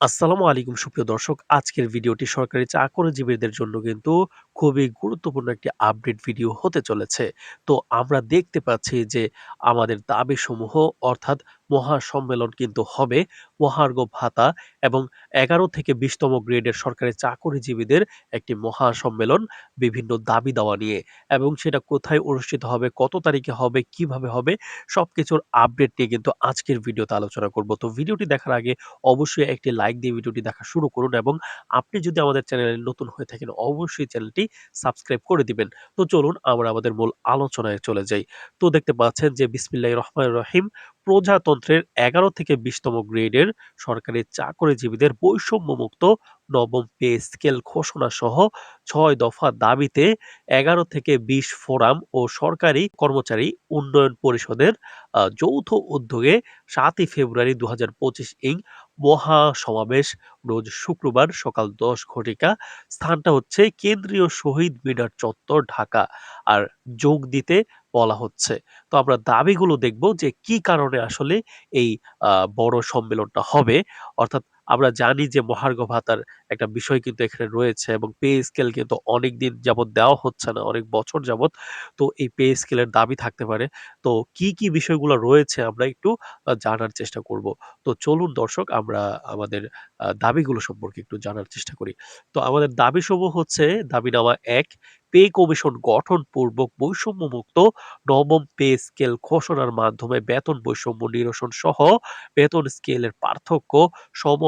আসসালামু আলাইকুম, সুপ্রিয় দর্শক। আজকের ভিডিওটি সরকারি চাকরিজীবীদের জন্য কিন্তু খুবই গুরুত্বপূর্ণ একটি আপডেট ভিডিও হতে চলেছে। তো আমরা দেখতে পাচ্ছি যে আমাদের দাবিসমূহ, অর্থাৎ মহাসম্মেলন কিন্তু হবে। মহার্ঘ ভাতা এবং ১১ থেকে বিশতম গ্রেডের সরকারি চাকরিজীবীদের একটি মহাসম্মেলন বিভিন্ন দাবি-দাওয়া নিয়ে এবং সেটা কোথায় অনুষ্ঠিত হবে, কত তারিখে হবে, কীভাবে হবে সব কিছুর আপডেট নিয়ে কিন্তু আজকের ভিডিওতে আলোচনা করব। তো ভিডিওটি দেখার আগে অবশ্যই একটি লাইক দিয়ে ভিডিওটি দেখা শুরু করুন এবং আপনি যদি আমাদের চ্যানেলে নতুন হয়ে থাকেন অবশ্যই চ্যানেলটি সাবস্ক্রাইব করে দিবেন। তো চলুন আমরা আমাদের মূল আলোচনায় চলে যাই। তো দেখতে পাচ্ছেন যে বিসমিল্লাহির রহমান রহিম প্রজাতন্ত্রের ১১ থেকে বিশতম গ্রেডের সরকারি চাকরিজীবীদের বৈষম্যমুক্ত নবম পে স্কেল ঘোষণা সহ ৬ দফা দাবিতে ১১ থেকে ২০ ফোরাম ও সরকারি কর্মচারী উন্নয়ন পরিষদের যৌথ উদ্যোগে সাতই ফেব্রুয়ারি ২০২৫ ইং মহা সমাবেশ রোজ শুক্রবার সকাল ১০ ঘটিকা। স্থানটা হচ্ছে কেন্দ্রীয় শহীদ মিনার চত্বর, ঢাকা। আর যোগ দিতে বলা হচ্ছে। তো আমরা দাবিগুলো দেখব যে কি কারণে আসলে এই বড় সম্মেলনটা হবে। অর্থাৎ আমরা জানি যে মহার্ঘ ভাতার একটা বিষয় কিন্তু এখানে রয়েছে এবং পে স্কেল কিন্তু অনেক দিন যাবত দেওয়া হচ্ছে না, অনেক বছর যাবত তো এই পে স্কেলের দাবি থাকতে পারে। তো কি কি বিষয়গুলো রয়েছে আমরা একটু জানার চেষ্টা করব। তো চলুন দর্শক, আমরা আমাদের দাবিগুলো সম্পর্কে একটু জানার চেষ্টা করি। তো আমাদের দাবিসমূহ হচ্ছে দাবিনামা এক, পে কমিশন গঠন পূর্বক বৈষম্যমুক্ত নবম পে স্কেল ঘোষণার মাধ্যমে বেতন বৈষম্য নিরসন সহ বেতন স্কেলের পার্থক্য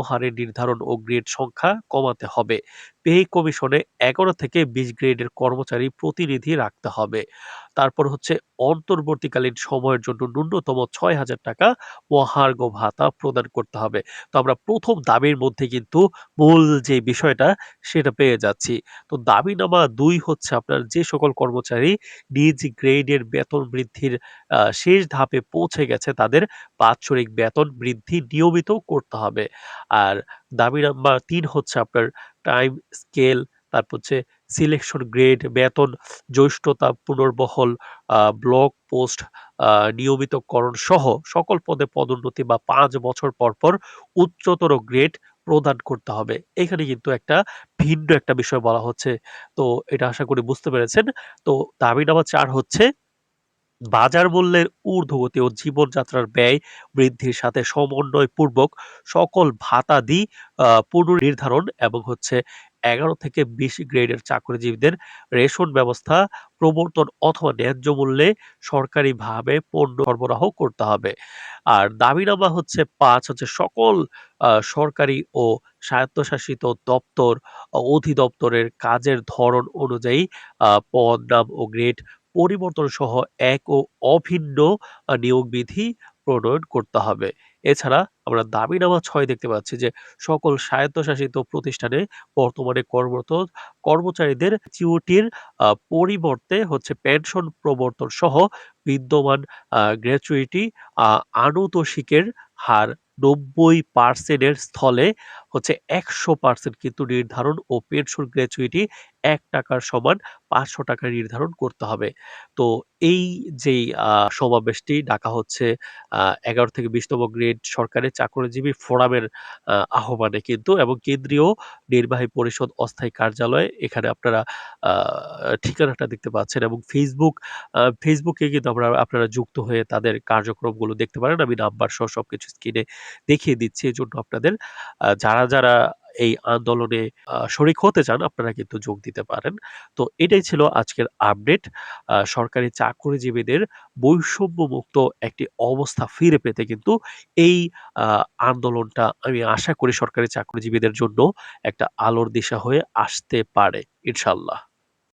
সমহারে নির্ধারণ ও গ্রেড সংখ্যা কমাতে হবে। পে কমিশনে এগারো থেকে বিশ গ্রেডের কর্মচারী প্রতিনিধি রাখতে হবে। তারপর হচ্ছে অন্তর্বর্তীকালীন সময়ের জন্য ন্যূনতম ছয় হাজার টাকা মহার্ঘ ভাতা প্রদান করতে হবে। তো আমরা প্রথম দাবির মধ্যে কিন্তু মূল যে বিষয়টা সেটা পেয়ে যাচ্ছি। তো দাবি নামা দুই হচ্ছে আপনার যে সকল কর্মচারী নিজ গ্রেডের বেতন বৃদ্ধির শেষ ধাপে পৌঁছে গেছে তাদের বাৎসরিক বেতন বৃদ্ধি নিয়মিত করতে হবে। আর দাবি নাম্বার তিন হচ্ছে আপনার টাইম স্কেল তারপর হচ্ছে সিলেকশন গ্রেড বেতন, জ্যৈষ্ঠতা, পুনর্বহল ব্লক পোস্ট নিয়মিতকরণ সহ সকল পদে পদোন্নতি বা পাঁচ বছর পর পর উচ্চতর গ্রেড প্রদান করতে হবে। এখানে কিন্তু একটা ভিন্ন একটা বিষয় বলা হচ্ছে। তো এটা আশা করি বুঝতে পেরেছেন। তো দাবি নাম্বার চার হচ্ছে বাজার মূল্যের ঊর্ধ্বগতি ও জীবনযাত্রার ব্যয় বৃদ্ধির সাথে সমন্বয়পূর্বক সকল ভাতাদি আহ, পুনর্নির্ধারণ এবং হচ্ছে এগারো থেকে বিশ গ্রেডের চাকরিজীবীদের রেশন ব্যবস্থা প্রবর্তন অথবা ন্যায্য মূল্যে সরকারিভাবে পণ্য সরবরাহ করতে হবে। আর দাবিনামা হচ্ছে পাঁচ হচ্ছে সকল সরকারি ও স্বায়ত্তশাসিত দপ্তর অধিদপ্তরের কাজের ধরন অনুযায়ী পদ নাম ও গ্রেড পরিবর্তন সহ এক ও অভিন্ন নিয়োগ বিধি প্রণয়ন করতে হবে। এছাড়া আমরা দাবিনামা ৬ দেখতে পাচ্ছি যে, সকল স্বায়ত্তশাসিত প্রতিষ্ঠানে বর্তমানে কর্মরত কর্মচারীদের চিউটির পরিবর্তে হচ্ছে পেনশন প্রবর্তন সহ বিদ্যমান গ্র্যাচুইটি আনুতোষিকের হার নব্বই পার্সেন্টের স্থলে হচ্ছে ১০০% কিন্তু নির্ধারণ ও পেনশন গ্র্যাচুইটি এক টাকার সমান ৳৫০০ নির্ধারণ করতে হবে। তো এই যেই সমাবেশটি ডাকা হচ্ছে এগারো থেকে ২০ তম গ্রেড সরকারের চাকরিজীবী ফোরামের আহ্বানে কিন্তু এবং কেন্দ্রীয় নির্বাহী পরিষদ অস্থায়ী কার্যালয় এখানে আপনারা ঠিকানাটা দেখতে পাচ্ছেন এবং ফেসবুক ফেসবুকে কিন্তু আমরা আপনারা যুক্ত হয়ে তাদের কার্যক্রমগুলো দেখতে পারেন। আমি নাম্বার সহ সব কিছু স্ক্রিনে দেখিয়ে দিচ্ছি এজন্য আপনাদের যারা, যারা এই আন্দোলনে শরিক হতে চান, আপনারা কিন্তু যোগ দিতে পারেন। তো এটাই ছিল আজকের আপডেট। সরকারি চাকরিজীবীদের বৈষম্যমুক্ত একটি অবস্থা ফিরে পেতে কিন্তু এই আন্দোলনটা আমি আশা করি সরকারি চাকরিজীবীদের জন্য একটা আলোর দিশা হয়ে আসতে পারে, ইনশাআল্লাহ।